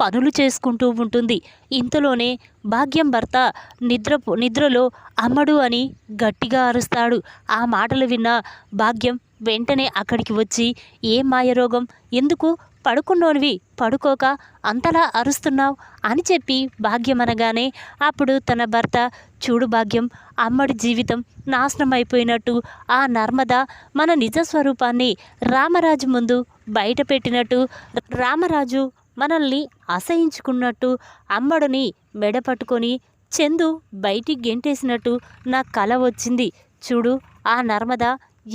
పనులు చేసుకుంటూ ఉంటుంది. ఇంతలోనే భాగ్యం భర్త నిద్ర నిద్రలో అమ్మడు అని గట్టిగా అరుస్తాడు. ఆ మాటలు విన్న భాగ్యం వెంటనే అక్కడికి వచ్చి ఏ మాయరోగం? ఎందుకు పడుకున్నోనివి? పడుకోక అంతలా అరుస్తున్నావు? అని చెప్పి భాగ్యం అనగానే అప్పుడు తన భర్త చూడు భాగ్యం అమ్మడి జీవితం నాశనం అయిపోయినట్టు ఆ నర్మద మన నిజ స్వరూపాన్ని రామరాజు ముందు బయట పెట్టినట్టు రామరాజు మనల్ని అసహించుకున్నట్టు అమ్మడుని మెడ పట్టుకొని చందు బయటికి గెంటేసినట్టు నా కల వచ్చింది. చూడు ఆ నర్మద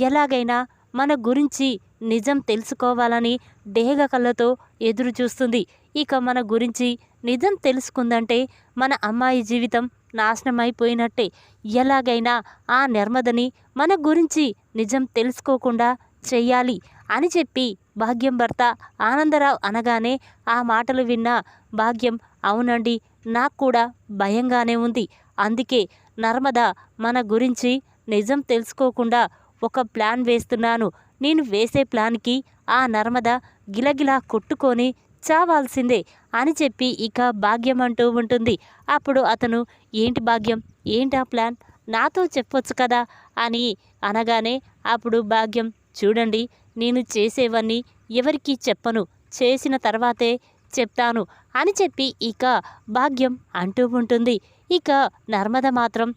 ఎలాగైనా మన గురించి నిజం తెలుసుకోవాలని డేగ కళ్ళతో ఎదురు చూస్తుంది. ఇక మన గురించి నిజం తెలుసుకుందంటే మన అమ్మాయి జీవితం నాశనమైపోయినట్టే. ఎలాగైనా ఆ నర్మదని మన గురించి నిజం తెలుసుకోకుండా చెయ్యాలి అని చెప్పి భాగ్యం భర్త ఆనందరావు అనగానే ఆ మాటలు విన్న భాగ్యం అవునండి నాకు కూడా భయంగానే ఉంది. అందుకే నర్మద మన గురించి నిజం తెలుసుకోకుండా ఒక ప్లాన్ వేస్తున్నాను. నేను వేసే ప్లాన్కి ఆ నర్మద గిలగిలా కొట్టుకొని చావాల్సిందే అని చెప్పి ఇక భాగ్యం అంటూ ఉంటుంది. అప్పుడు అతను ఏంటి భాగ్యం? ఏంటి ఆ ప్లాన్? నాతో చెప్పొచ్చు కదా అని అనగానే అప్పుడు భాగ్యం చూడండి నేను చేసేవన్నీ ఎవరికీ చెప్పను. చేసిన తర్వాతే చెప్తాను అని చెప్పి ఇక భాగ్యం అంటూ ఉంటుంది. ఇక నర్మద మాత్రం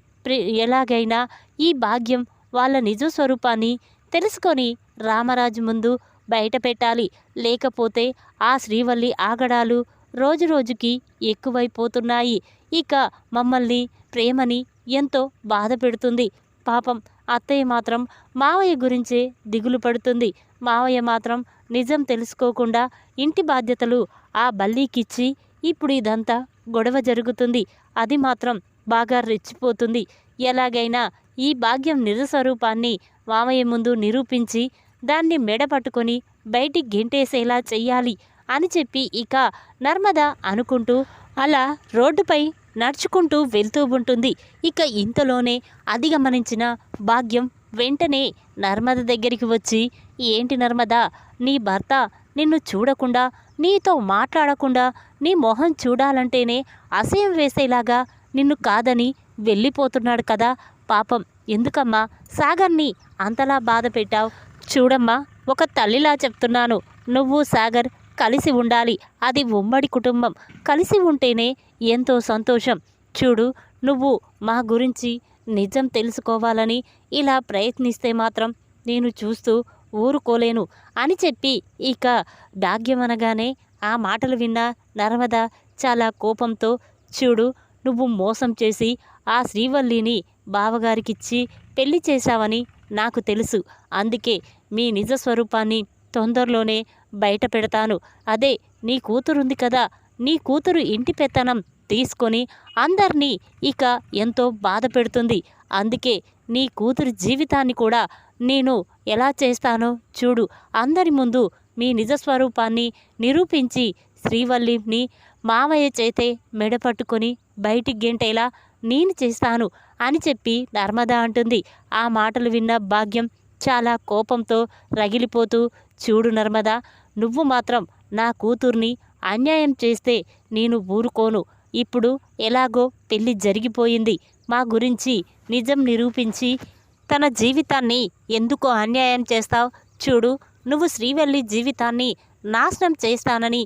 ఎలాగైనా ఈ భాగ్యం వాళ్ళ నిజ స్వరూపాన్ని తెలుసుకొని రామరాజు ముందు బయట పెట్టాలి. లేకపోతే ఆ శ్రీవల్లి ఆగడాలు రోజు రోజుకి ఎక్కువైపోతున్నాయి. ఇక మమ్మల్ని ప్రేమని ఎంతో బాధ పెడుతుంది. పాపం అత్తయ్య మాత్రం మావయ్య గురించే దిగులు పడుతుంది. మావయ్య మాత్రం నిజం తెలుసుకోకుండా ఇంటి బాధ్యతలు ఆ బల్లీకిచ్చి ఇప్పుడు ఇదంతా గొడవ జరుగుతుంది. అది మాత్రం బాగా రెచ్చిపోతుంది. ఎలాగైనా ఈ భాగ్యం నిజస్వరూపాన్ని మావయ్య మామయ్య ముందు నిరూపించి దాన్ని మెడ పట్టుకొని బయటికి గెంటేసేలా చెయ్యాలి అని చెప్పి ఇక నర్మద అనుకుంటూ అలా రోడ్డుపై నడుచుకుంటూ వెళ్తూ ఉంటుంది. ఇక ఇంతలోనే అది గమనించిన భాగ్యం వెంటనే నర్మద దగ్గరికి వచ్చి ఏంటి నర్మద నీ భర్త నిన్ను చూడకుండా నీతో మాట్లాడకుండా నీ మొహం చూడాలంటేనే అసహ్యం వేసేలాగా నిన్ను కాదని వెళ్ళిపోతున్నాడు కదా పాపం. ఎందుకమ్మా సాగర్ని అంతలా బాధ పెట్టావు? చూడమ్మా ఒక తల్లిలా చెప్తున్నాను. నువ్వు సాగర్ కలిసి ఉండాలి. అది ఉమ్మడి కుటుంబం. కలిసి ఉంటేనే ఎంతో సంతోషం. చూడు నువ్వు మా గురించి నిజం తెలుసుకోవాలని ఇలా ప్రయత్నిస్తే మాత్రం నేను చూస్తూ ఊరుకోలేను అని చెప్పి ఇక భాగ్యమనగానే ఆ మాటలు విన్న నర్మద చాలా కోపంతో చూడు నువ్వు మోసం చేసి ఆ శ్రీవల్లిని బావగారికిచ్చి పెళ్ళి చేశావని నాకు తెలుసు. అందుకే మీ నిజ స్వరూపాన్ని తొందరలోనే బయట పెడతాను. అదే నీ కూతురుంది కదా. నీ కూతురు ఇంటి పెత్తనం. తీసుకొని అందరినీ ఇక ఎంతో బాధ పెడుతుంది. అందుకే నీ కూతురు జీవితాన్ని కూడా నేను ఎలా చేస్తానో చూడు. అందరి ముందు మీ నిజ స్వరూపాన్ని నిరూపించి శ్రీవల్లిని మావయ్య చేతే మెడపట్టుకొని బయటికి గెంటేలా నేను చేస్తాను అని చెప్పి నర్మద అంటుంది. ఆ మాటలు విన్న భాగ్యం చాలా కోపంతో రగిలిపోతూ చూడు నర్మదా నువ్వు మాత్రం నా కూతుర్ని అన్యాయం చేస్తే నేను ఊరుకోను. ఇప్పుడు ఎలాగో పెళ్ళి జరిగిపోయింది. మా గురించి నిజం నిరూపించి తన జీవితాన్ని ఎందుకో అన్యాయం చేస్తావు? చూడు నువ్వు శ్రీవల్లి జీవితాన్ని నాశనం చేస్తానని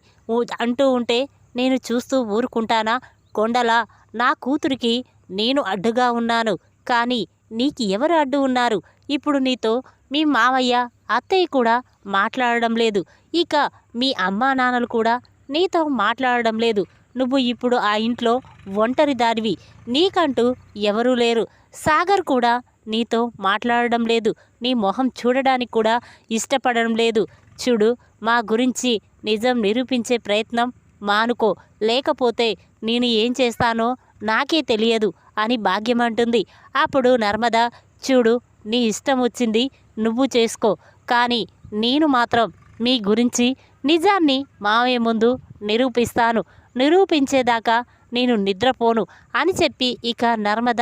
అంటూ ఉంటే నేను చూస్తూ ఊరుకుంటానా? కొండలా నా కూతురికి నేను అడ్డుగా ఉన్నాను. కానీ నీకు ఎవరు అడ్డు ఉన్నారు? ఇప్పుడు నీతో మీ మావయ్య అత్తయ్య కూడా మాట్లాడడం లేదు. ఇక మీ అమ్మా నాన్నలు కూడా నీతో మాట్లాడడం లేదు. నువ్వు ఇప్పుడు ఆ ఇంట్లో ఒంటరి దారివి నీకంటూ ఎవరూ లేరు. సాగర్ కూడా నీతో మాట్లాడడం లేదు. నీ మొహం చూడడానికి కూడా ఇష్టపడడం లేదు. చూడు మా గురించి నిజం నిరూపించే ప్రయత్నం మానుకో. లేకపోతే నేను ఏం చేస్తానో నాకే తెలియదు అని భాగ్యం అంటుంది అప్పుడు నర్మద చూడు నీ ఇష్టం వచ్చింది. నువ్వు చేసుకో. కానీ నేను మాత్రం మీ గురించి నిజాన్ని మావయ్య ముందు నిరూపిస్తాను. నిరూపించేదాకా నేను నిద్రపోను అని చెప్పి ఇక నర్మద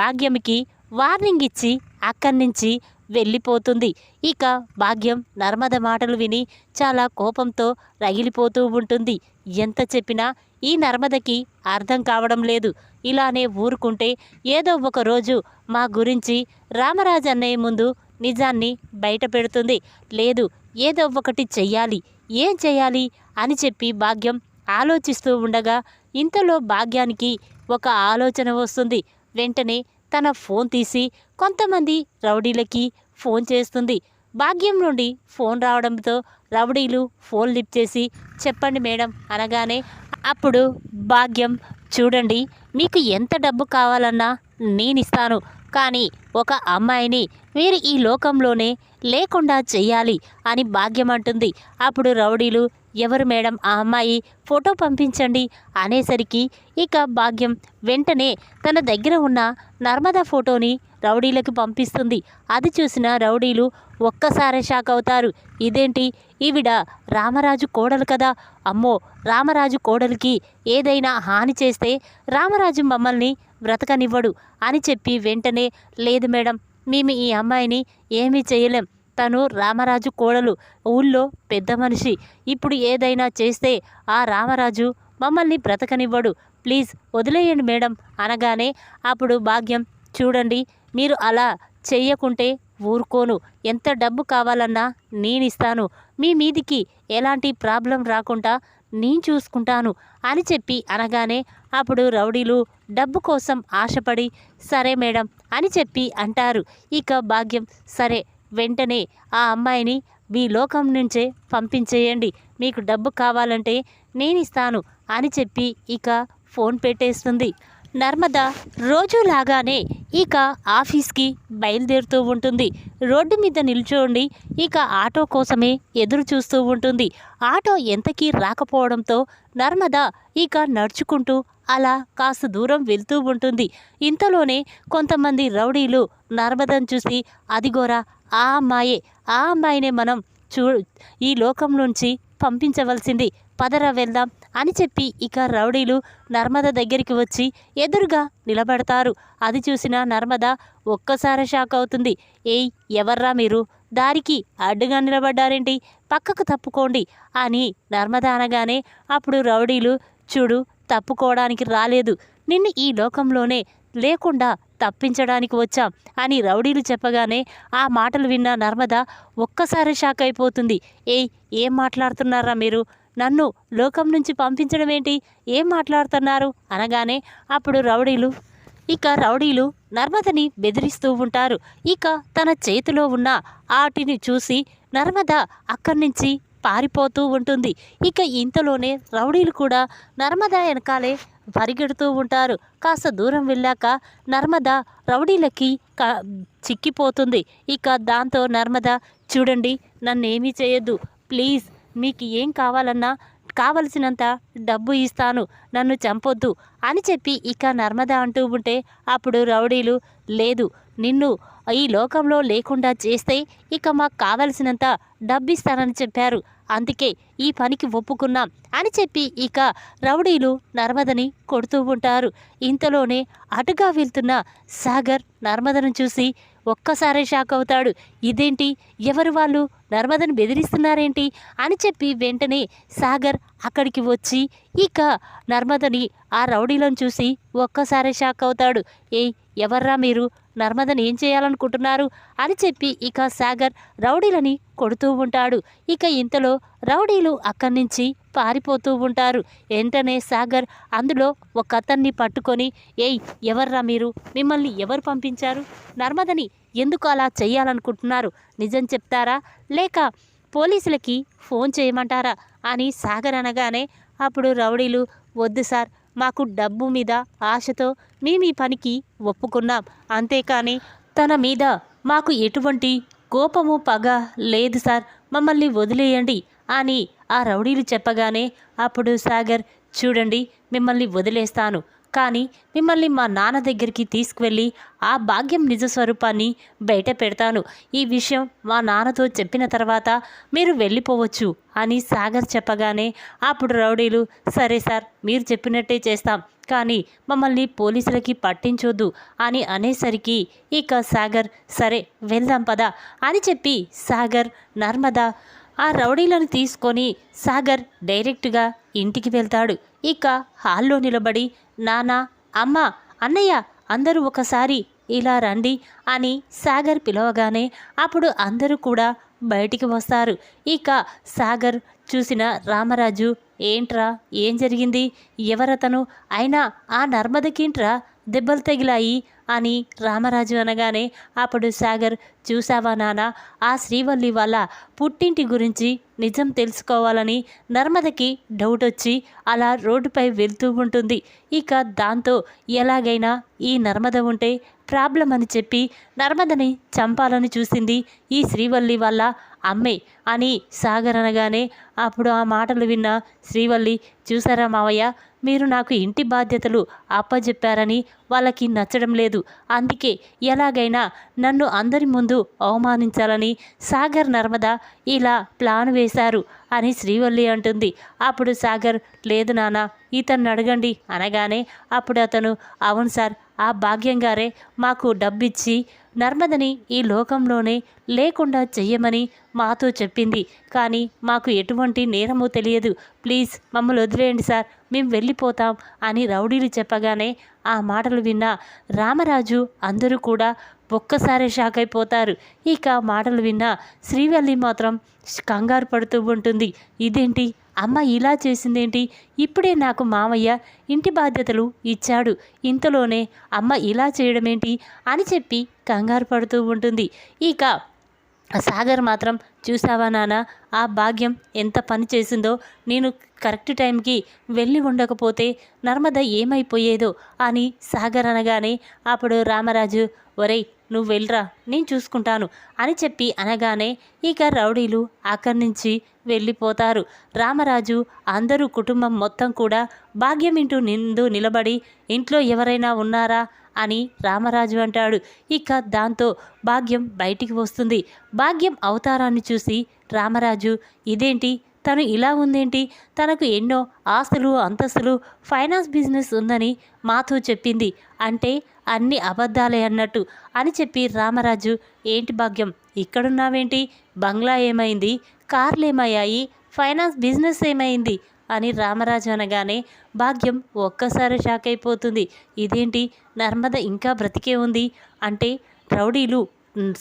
భాగ్యంకి వార్నింగ్ ఇచ్చి అక్కడి నుంచి వెళ్ళిపోతుంది. ఇక భాగ్యం నర్మద మాటలు విని చాలా కోపంతో రగిలిపోతూ ఉంటుంది. ఎంత చెప్పినా ఈ నర్మదకి అర్థం కావడం లేదు. ఇలానే ఊరుకుంటే ఏదో ఒక రోజు మా గురించి రామరాజు అన్నయ్య ముందు నిజాన్ని బయట పెడుతుంది. లేదు ఏదో ఒకటి చెయ్యాలి. ఏం చేయాలి అని చెప్పి భాగ్యం ఆలోచిస్తూ ఉండగా ఇంతలో భాగ్యానికి ఒక ఆలోచన వస్తుంది. వెంటనే తన ఫోన్ తీసి కొంతమంది రౌడీలకి ఫోన్ చేస్తుంది. భాగ్యం నుండి ఫోన్ రావడంతో రౌడీలు ఫోన్ లిఫ్ట్ చేసి చెప్పండి మేడం అనగానే అప్పుడు భాగ్యం చూడండి మీకు ఎంత డబ్బు కావాలన్నా నేను ఇస్తాను కానీ ఒక అమ్మాయిని మీరు ఈ లోకంలోనే లేకుండా చెయ్యాలి అని భాగ్యం అంటుంది. అప్పుడు రౌడీలు ఎవరు మేడం ఆ అమ్మాయి? ఫోటో పంపించండి అనేసరికి ఇక భాగ్యం వెంటనే తన దగ్గర ఉన్న నర్మదా ఫోటోని రౌడీలకు పంపిస్తుంది. అది చూసిన రౌడీలు ఒక్కసారి షాక్ అవుతారు. ఇదేంటి? ఈవిడ రామరాజు కోడలు కదా. అమ్మో రామరాజు కోడలికి ఏదైనా హాని చేస్తే రామరాజు మమ్మల్ని బ్రతకనివ్వడు అని చెప్పి వెంటనే లేదు మేడం మేము ఈ అమ్మాయిని ఏమీ చేయలేం. తను రామరాజు కోడలు ఊళ్ళో పెద్ద మనిషి. ఇప్పుడు ఏదైనా చేస్తే ఆ రామరాజు మమ్మల్ని బ్రతకనివ్వడు. ప్లీజ్ వదిలేయండి మేడం అనగానే అప్పుడు భాగ్యం చూడండి మీరు అలా చెయ్యకుంటే ఊరుకోను. ఎంత డబ్బు కావాలన్నా నేను ఇస్తాను మీ మీదికి ఎలాంటి ప్రాబ్లం రాకుండా నేను చూసుకుంటాను అని చెప్పి అనగానే అప్పుడు రౌడీలు డబ్బు కోసం ఆశపడి సరే మేడం అని చెప్పి అంటారు. ఇక భాగ్యం సరే వెంటనే ఆ అమ్మాయిని మీ లోకం నుంచే పంపించేయండి. మీకు డబ్బు కావాలంటే నేను ఇస్తాను అని చెప్పి ఇక ఫోన్ పెట్టేస్తుంది. నర్మద రోజులాగానే ఇక ఆఫీస్కి బయలుదేరుతూ ఉంటుంది. రోడ్డు మీద నిల్చోండి. ఇక ఆటో కోసమే ఎదురు చూస్తూ ఉంటుంది. ఆటో ఎంతకీ రాకపోవడంతో నర్మద ఇక నడుచుకుంటూ అలా కాస్త దూరం వెళ్తూ ఉంటుంది. ఇంతలోనే కొంతమంది రౌడీలు నర్మదను చూసి అదిగోరా ఆ అమ్మాయే ఆ అమ్మాయినే మనం చూ ఈ లోకం నుంచి పంపించవలసింది. పదరా వెళ్దాం అని చెప్పి ఇక రౌడీలు నర్మద దగ్గరికి వచ్చి ఎదురుగా నిలబడతారు. అది చూసిన నర్మద ఒక్కసారి షాక్ అవుతుంది. ఏయ్ ఎవర్రా మీరు? దారికి అడ్డుగా నిలబడ్డారేంటి? పక్కకు తప్పుకోండి అని నర్మద అనగానే అప్పుడు రౌడీలు చూడు తప్పుకోవడానికి రాలేదు. నిన్ను ఈ లోకంలోనే లేకుండా తప్పించడానికి వచ్చాం అని రౌడీలు చెప్పగానే ఆ మాటలు విన్న నర్మద ఒక్కసారి షాక్ అయిపోతుంది. ఏయ్ ఏం మాట్లాడుతున్నారా మీరు? నన్ను లోకం నుంచి పంపించడం ఏంటి? ఏం మాట్లాడుతున్నారు? అనగానే అప్పుడు రౌడీలు ఇక రౌడీలు నర్మదని బెదిరిస్తూ ఉంటారు. ఇక తన చేతిలో ఉన్న ఆటిని చూసి నర్మద అక్కడి నుంచి పారిపోతూ ఉంటుంది. ఇక ఇంతలోనే రౌడీలు కూడా నర్మద వెనకాలే పరిగెడుతూ ఉంటారు. కాస్త దూరం వెళ్ళాక నర్మద రౌడీలకి క చిక్కిపోతుంది. ఇక దాంతో నర్మద చూడండి నన్నేమీ చేయొద్దు. ప్లీజ్ మీకు ఏం కావాలన్నా కావలసినంత డబ్బు ఇస్తాను నన్ను చంపొద్దు అని చెప్పి ఇక నర్మద అంటూ ఉంటే అప్పుడు రౌడీలు లేదు నిన్ను ఈ లోకంలో లేకుండా చేస్తే ఇక మాకు కావలసినంత డబ్బిస్తానని చెప్పారు. అందుకే ఈ పనికి ఒప్పుకున్నాం అని చెప్పి ఇక రౌడీలు నర్మదని కొడుతూ ఉంటారు. ఇంతలోనే అటుగా వెళ్తున్న సాగర్ నర్మదను చూసి ఒక్కసారే షాక్ అవుతాడు. ఇదేంటి? ఎవరు వాళ్ళు? నర్మదను బెదిరిస్తున్నారేంటి? అని చెప్పి వెంటనే సాగర్ అక్కడికి వచ్చి ఇక నర్మదని ఆ రౌడీలను చూసి ఒక్కసారే షాక్ అవుతాడు. ఏయ్ ఎవర్రా మీరు? నర్మదని ఏం చేయాలనుకుంటున్నారు అని చెప్పి ఇక సాగర్ రౌడీలని కొడుతూ ఉంటాడు. ఇక ఇంతలో రౌడీలు అక్కడి నుంచి పారిపోతూ ఉంటారు. వెంటనే సాగర్ అందులో ఒక అతన్ని పట్టుకొని ఏయ్ ఎవర్రా మీరు? మిమ్మల్ని ఎవరు పంపించారు? నర్మదని ఎందుకు అలా చేయాలనుకుంటున్నారు నిజం చెప్తారా? లేక పోలీసులకి ఫోన్ చేయమంటారా? అని సాగర్ అనగానే అప్పుడు రౌడీలు వద్దు సార్ మాకు డబ్బు మీద ఆశతో మేము ఈ పనికి ఒప్పుకున్నాం. అంతేకాని తన మీద మాకు ఎటువంటి కోపము పగ లేదు సార్. మమ్మల్ని వదిలేయండి అని ఆ రౌడీలు చెప్పగానే అప్పుడు సాగర్ చూడండి మిమ్మల్ని వదిలేస్తాను. కానీ మిమ్మల్ని మా నాన్న దగ్గరికి తీసుకువెళ్ళి ఆ భాగ్యం నిజ స్వరూపాన్ని బయట పెడతాను. ఈ విషయం మా నాన్నతో చెప్పిన తర్వాత మీరు వెళ్ళిపోవచ్చు అని సాగర్ చెప్పగానే అప్పుడు రౌడీలు సరే సార్ మీరు చెప్పినట్టే చేస్తాం కానీ మమ్మల్ని పోలీసులకి పట్టించొద్దు అని అనేసరికి ఇక సాగర్ సరే వెళ్దాం పదా అని చెప్పి సాగర్ నర్మదా ఆ రౌడీలను తీసుకొని సాగర్ డైరెక్ట్గా ఇంటికి వెళ్తాడు. ఇక హాల్లో నిలబడి నానా అమ్మ అన్నయ్య అందరూ ఒకసారి ఇలా రండి అని సాగర్ పిలవగానే అప్పుడు అందరూ కూడా బయటికి వస్తారు. ఇక సాగర్ చూసిన రామరాజు ఏంట్రా ఏం జరిగింది? ఎవరతను? అయినా ఆ నర్మదకింట్రా? దెబ్బలు తగిలాయి? అని రామరాజు అనగానే అప్పుడు సాగర్ చూసావా నాన్న ఆ శ్రీవల్లి వాళ్ళ పుట్టింటి గురించి నిజం తెలుసుకోవాలని నర్మదకి డౌట్ వచ్చి అలా రోడ్డుపై వెళ్తూ ఉంటుంది. ఇక దాంతో ఎలాగైనా ఈ నర్మద ఉంటే ప్రాబ్లం అని చెప్పి నర్మదని చంపాలని చూసింది ఈ శ్రీవల్లి వాళ్ళ అమ్మే అని సాగర్ అనగానే అప్పుడు ఆ మాటలు విన్న శ్రీవల్లి చూసారా మావయ్య మీరు నాకు ఇంటి బాధ్యతలు అప్పజెప్పారని వాళ్ళకి నచ్చడం లేదు. అందుకే ఎలాగైనా నన్ను అందరి ముందు అవమానించాలని సాగర్ నర్మద ఇలా ప్లాన్ వేశారు అని శ్రీవల్లి అంటుంది. అప్పుడు సాగర్ లేదు నాన్న ఇతన్ని అడగండి అనగానే అప్పుడు అతను అవును సార్ ఆ భాగ్యం గారే మాకు డబ్బిచ్చి నర్మదని ఈ లోకంలోనే లేకుండా చెయ్యమని మాతో చెప్పింది. కానీ మాకు ఎటువంటి నేరమో తెలియదు. ప్లీజ్ మమ్మల్ని వదిలేయండి సార్. మేము వెళ్ళిపోతాం అని రౌడీలు చెప్పగానే ఆ మాటలు విన్న రామరాజు అందరూ కూడా ఒక్కసారి షాక్ అయిపోతారు. ఇక మాటలు విన్న శ్రీవల్లి మాత్రం కంగారు పడుతూ ఉంటుంది. ఇదేంటి? అమ్మ ఇలా చేసిందేంటి? ఇప్పుడే నాకు మామయ్య ఇంటి బాధ్యతలు ఇచ్చాడు. ఇంతలోనే అమ్మ ఇలా చేయడమేంటి? అని చెప్పి కంగారు పడుతూ ఉంటుంది. ఇక సాగర్ మాత్రం చూసావా నాన్న ఆ భాగ్యం ఎంత పని చేసిందో? నేను కరెక్ట్ టైంకి వెళ్ళి ఉండకపోతే నర్మద ఏమైపోయేదో? అని సాగర్ అనగానే అప్పుడు రామరాజు ఒరేయ్ నువ్వు వెళ్ళరా నేను చూసుకుంటాను అని చెప్పి అనగానే ఇక రౌడీలు అక్కడి నుంచి వెళ్ళిపోతారు. రామరాజు అందరూ కుటుంబం మొత్తం కూడా భాగ్యం ఇంటూ నిందు నిలబడి ఇంట్లో ఎవరైనా ఉన్నారా అని రామరాజు అంటాడు. ఇక దాంతో భాగ్యం బయటికి వస్తుంది. భాగ్యం అవతారాన్ని చూసి రామరాజు ఇదేంటి? తను ఇలా ఉందేంటి? తనకు ఎన్నో ఆస్తులు అంతస్తులు ఫైనాన్స్ బిజినెస్ ఉందని మాతో చెప్పింది. అంటే అన్ని అబద్ధాలే అన్నట్టు అని చెప్పి రామరాజు ఏంటి భాగ్యం? ఇక్కడున్నావేంటి? బంగ్లా ఏమైంది? కార్లు ఏమయ్యాయి ఫైనాన్స్ బిజినెస్ ఏమైంది? అని రామరాజు అనగానే భాగ్యం ఒక్కసారి షాక్ అయిపోతుంది. ఇదేంటి? నర్మద ఇంకా బ్రతికే ఉంది? అంటే రౌడీలు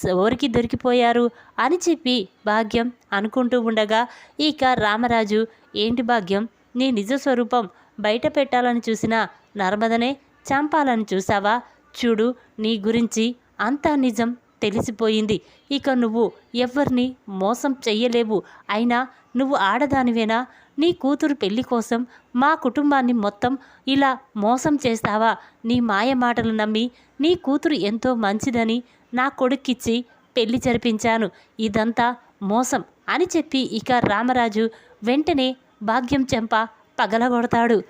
ఎవరికి దొరికిపోయారు? అని చెప్పి భాగ్యం అనుకుంటూ ఉండగా ఇక రామరాజు ఏంటి భాగ్యం? నీ నిజ స్వరూపం బయట పెట్టాలని చూసిన నర్మదనే చంపాలని చూసావా? చూడు నీ గురించి అంతా నిజం తెలిసిపోయింది. ఇక నువ్వు ఎవరిని మోసం చెయ్యలేవు. అయినా నువ్వు ఆడదానివేనా? నీ కూతురు పెళ్ళి కోసం మా కుటుంబాన్ని మొత్తం ఇలా మోసం చేస్తావా? నీ మాయ మాటలు నమ్మి నీ కూతురు ఎంతో మంచిదని నా కొడుక్కిచ్చి పెళ్ళి జరిపించాను. ఇదంతా మోసం అని చెప్పి ఇక రామరాజు వెంటనే భాగ్యం చెంప పగలగొడతాడు.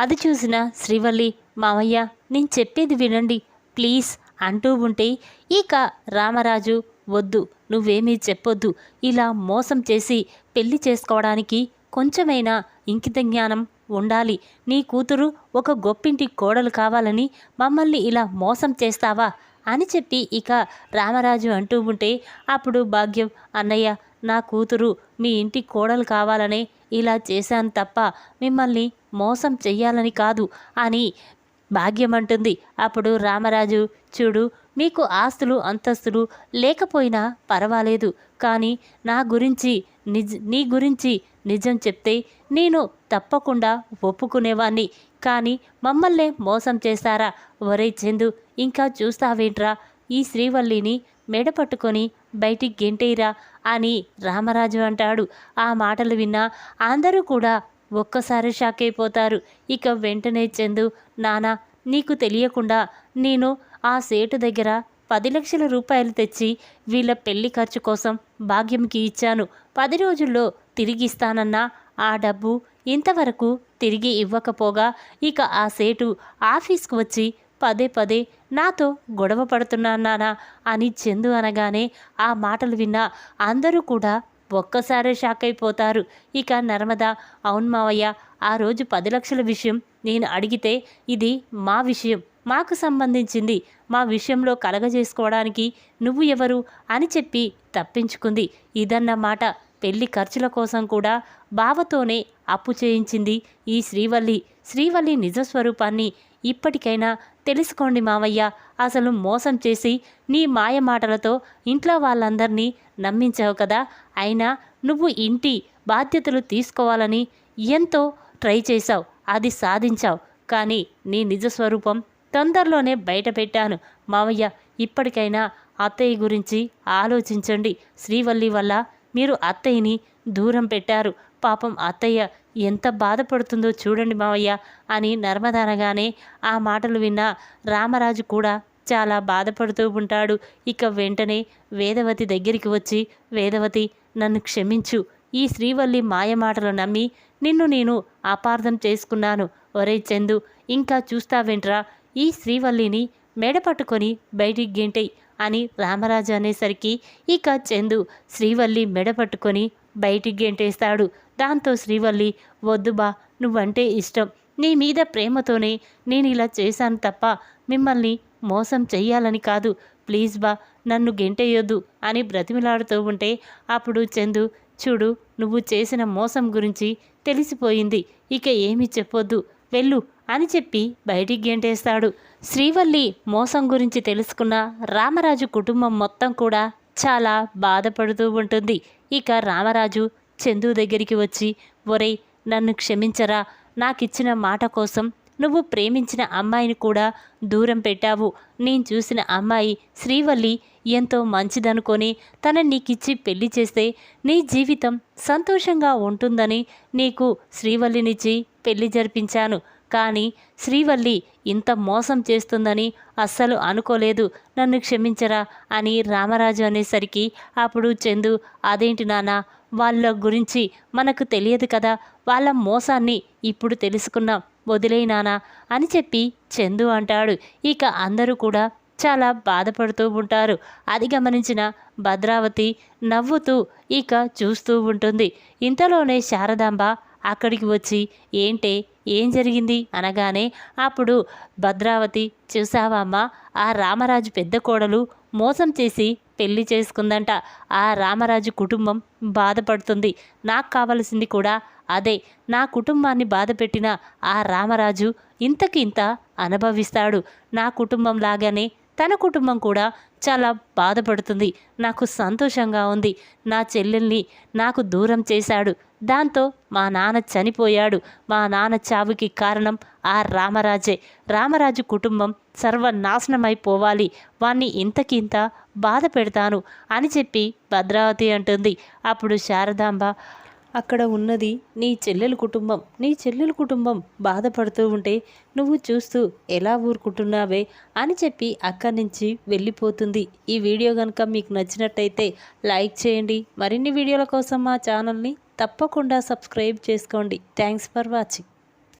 అది చూసిన శ్రీవల్లి మామయ్య నేను చెప్పేది వినండి. ప్లీజ్ అంటూ ఉంటే ఇక రామరాజు వద్దు. నువ్వేమీ చెప్పొద్దు. ఇలా మోసం చేసి పెళ్ళి చేసుకోవడానికి కొంచెమైనా ఇంకిత జ్ఞానం ఉండాలి. నీ కూతురు ఒక గొప్పింటి కోడలు కావాలని మమ్మల్ని ఇలా మోసం చేస్తావా? అని చెప్పి ఇక రామరాజు అంటూ ఉంటే అప్పుడు భాగ్యం అన్నయ్య నా కూతురు మీ ఇంటి కోడలు కావాలనే ఇలా చేశాను తప్ప మిమ్మల్ని మోసం చెయ్యాలని కాదు అని భాగ్యం అంటుంది అప్పుడు రామరాజు చూడు మీకు ఆస్తులు అంతస్తులు లేకపోయినా పర్వాలేదు. కానీ నా గురించి నిజ్ నీ గురించి నిజం చెప్తే నేను తప్పకుండా ఒప్పుకునేవాణ్ణి. కానీ మమ్మల్నే మోసం చేస్తారా? ఒరే చందు ఇంకా చూస్తావేంట్రా? ఈ శ్రీవల్లిని మెడపట్టుకొని బయటికి గెంటేరా అని రామరాజు అంటాడు. ఆ మాటలు విన్నా అందరూ కూడా ఒక్కసారి షాక్ అయిపోతారు. ఇక వెంటనే చందు నానా నీకు తెలియకుండా నేను ఆ సేటు దగ్గర పది లక్షల రూపాయలు తెచ్చి వీళ్ళ పెళ్ళి ఖర్చు కోసం భాగ్యంకి ఇచ్చాను. పది రోజుల్లో తిరిగిస్తానన్నా ఆ డబ్బు ఇంతవరకు తిరిగి ఇవ్వకపోగా ఇక ఆ సేటు ఆఫీస్కు వచ్చి పదే పదే నాతో గొడవ పడుతున్నానా అని చందు అనగానే ఆ మాటలు విన్న అందరూ కూడా ఒక్కసారే షాక్ అయిపోతారు. ఇక నర్మద అవును మావయ్య ఆ రోజు పది లక్షల విషయం నేను అడిగితే ఇది మా విషయం మాకు సంబంధించింది. మా విషయంలో కలగజేసుకోవడానికి నువ్వు ఎవరు అని చెప్పి తప్పించుకుంది. ఇదన్నమాట పెళ్ళి ఖర్చుల కోసం కూడా బావతోనే అప్పు చేయించింది ఈ శ్రీవల్లి. శ్రీవల్లి నిజస్వరూపాన్ని ఇప్పటికైనా తెలుసుకోండి మావయ్య. అసలు మోసం చేసి నీ మాయ మాటలతో ఇంట్లో వాళ్ళందరినీ నమ్మించావు కదా. అయినా నువ్వు ఇంటి బాధ్యతలు తీసుకోవాలని ఎంతో ట్రై చేశావు. అది సాధించావు. కానీ నీ నిజ స్వరూపం తొందరలోనే బయట పెట్టాను. మావయ్య ఇప్పటికైనా అత్తయ్య గురించి ఆలోచించండి. శ్రీవల్లి వల్ల మీరు అత్తయ్యని దూరం పెట్టారు. పాపం అత్తయ్య ఎంత బాధపడుతుందో చూడండి మావయ్య అని నర్మదనగానే ఆ మాటలు విన్న రామరాజు కూడా చాలా బాధపడుతూ ఉంటాడు. ఇక వెంటనే వేదవతి దగ్గరికి వచ్చి వేదవతి నన్ను క్షమించు. ఈ శ్రీవల్లి మాయ మాటలు నమ్మి నిన్ను నేను అపార్థం చేసుకున్నాను. ఒరే చందు ఇంకా చూస్తావేంట్రా? ఈ శ్రీవల్లిని మెడ పట్టుకొని బయటికి గెంటై అని రామరాజు అనేసరికి ఇక చందు శ్రీవల్లి మెడ పట్టుకొని బయటికి గెంటేస్తాడు. దాంతో శ్రీవల్లి వద్దు బా నువ్వంటే ఇష్టం. నీ మీద ప్రేమతోనే నేను ఇలా చేశాను తప్ప మిమ్మల్ని మోసం చెయ్యాలని కాదు. ప్లీజ్ బా నన్ను గెంటేయొద్దు అని బ్రతిమిలాడుతూ ఉంటే అప్పుడు చందు చూడు నువ్వు చేసిన మోసం గురించి తెలిసిపోయింది. ఇక ఏమీ చెప్పొద్దు. వెళ్ళు అని చెప్పి బయటికి గెంటేస్తాడు. శ్రీవల్లి మోసం గురించి తెలుసుకున్న రామరాజు కుటుంబం మొత్తం కూడా చాలా బాధపడుతూ ఉంటుంది. ఇక రామరాజు చందు దగ్గరికి వచ్చి ఒరేయ్ నన్ను క్షమించరా. నాకిచ్చిన మాట కోసం నువ్వు ప్రేమించిన అమ్మాయిని కూడా దూరం పెట్టావు. నేను చూసిన అమ్మాయి శ్రీవల్లి ఎంతో మంచిదనుకొని తన నీకిచ్చి పెళ్ళి చేస్తే నీ జీవితం సంతోషంగా ఉంటుందని నీకు శ్రీవల్లినిచ్చి పెళ్ళి జరిపించాను. కానీ శ్రీవల్లి ఇంత మోసం చేస్తుందని అస్సలు అనుకోలేదు. నన్ను క్షమించరా అని రామరాజు అనేసరికి అప్పుడు చందు అదేంటి నాన్న వాళ్ళ గురించి మనకు తెలియదు కదా వాళ్ళ మోసాన్ని ఇప్పుడు తెలుసుకున్నాం. వదిలేనానా అని చెప్పి చందు అంటాడు. ఇక అందరూ కూడా చాలా బాధపడుతూ ఉంటారు. అది గమనించిన భద్రావతి నవ్వుతూ ఇక చూస్తూ ఉంటుంది. ఇంతలోనే శారదాంబ అక్కడికి వచ్చి ఏంటే ఏం జరిగింది? అనగానే అప్పుడు భద్రావతి చూసావమ్మా ఆ రామరాజు పెద్ద కోడలు మోసం చేసి పెళ్ళి చేసుకుందంట. ఆ రామరాజు కుటుంబం బాధపడుతుంది. నాకు కావలసింది కూడా అదే. నా కుటుంబాన్ని బాధపెట్టిన ఆ రామరాజు ఇంతకింత అనుభవిస్తాడు. నా కుటుంబం లాగానే తన కుటుంబం కూడా చాలా బాధపడుతుంది. నాకు సంతోషంగా ఉంది. నా చెల్లెల్ని నాకు దూరం చేశాడు. దాంతో మా నాన్న చనిపోయాడు. మా నాన్న చావుకి కారణం ఆ రామరాజే. రామరాజు కుటుంబం సర్వనాశనమైపోవాలి. వాణ్ణి ఇంతకింత బాధ పెడతాను అని చెప్పి భద్రావతి అంటుంది. అప్పుడు శారదాంబ అక్కడ ఉన్నది నీ చెల్లెల కుటుంబం. నీ చెల్లెల కుటుంబం బాధపడుతూ ఉంటే నువ్వు చూస్తూ ఎలా ఊరుకుంటున్నావే అని చెప్పి అక్కడి నుంచి వెళ్ళిపోతుంది. ఈ వీడియో కనుక మీకు నచ్చినట్టయితే లైక్ చేయండి. మరిన్ని వీడియోల కోసం మా ఛానల్ని తప్పకుండా సబ్స్క్రైబ్ చేసుకోండి. Thanks for watching.